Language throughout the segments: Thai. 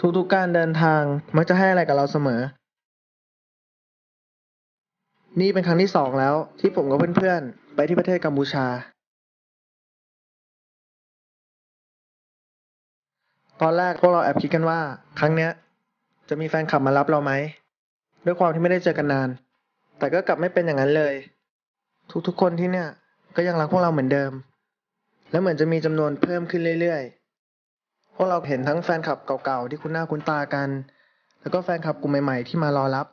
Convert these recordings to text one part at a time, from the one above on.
ทุกๆการเดินทางมักจะให้อะไรกับเราเสมอ นี่เป็นครั้งที่สองแล้วที่ผมกับเพื่อนๆ ไปที่ประเทศกัมพูชา ตอนแรกพวกเราแอบคิดกันว่า ครั้งเนี้ย จะมีแฟนคลับมารับเราไหม ด้วยความที่ไม่ได้เจอกันนาน แต่ก็กลับไม่เป็นอย่างนั้นเลย ทุกๆคนที่เนี่ยก็ยังรักพวกเราเหมือนเดิม และเหมือนจะมีจำนวนเพิ่มขึ้นเรื่อยๆ วกเราเห็นทั้งแฟนคลับเก่าๆที่คุ้นหน้าคุ้นตากัน แล้วก็แฟนคลับกลุ่มใหม่ๆที่มารอรับ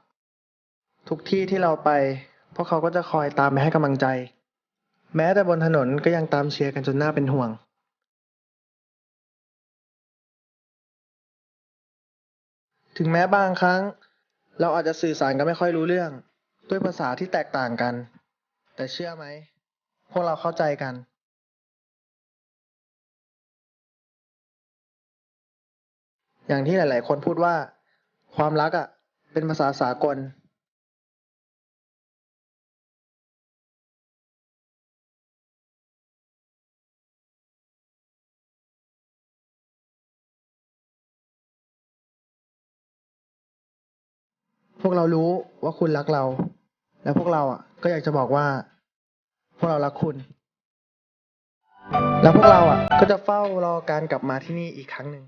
ทุกที่ที่เราไป พวกเขาก็จะคอยตามไปให้กำลังใจ แม้แต่บนถนนก็ยังตามเชียร์กันจนหน่าเป็นห่วง ถึงแม้บางครั้ง เราอาจจะสื่อสารกันไม่ค่อยรู้เรื่อง ด้วยภาษาที่แตกต่างกัน แต่เชื่อไหมพวกเราเข้าใจกัน อย่างที่หลาย ๆ คนพูดว่า ความรักอะ เป็นภาษาสากลพวกเรารู้ว่าคุณรักเรา และพวกเราอะ ก็อยากจะบอกว่า พวกเรารักคุณ แล้วพวกเราอะ ก็จะเฝ้ารอการกลับมาที่นี่อีกครั้งหนึ่ง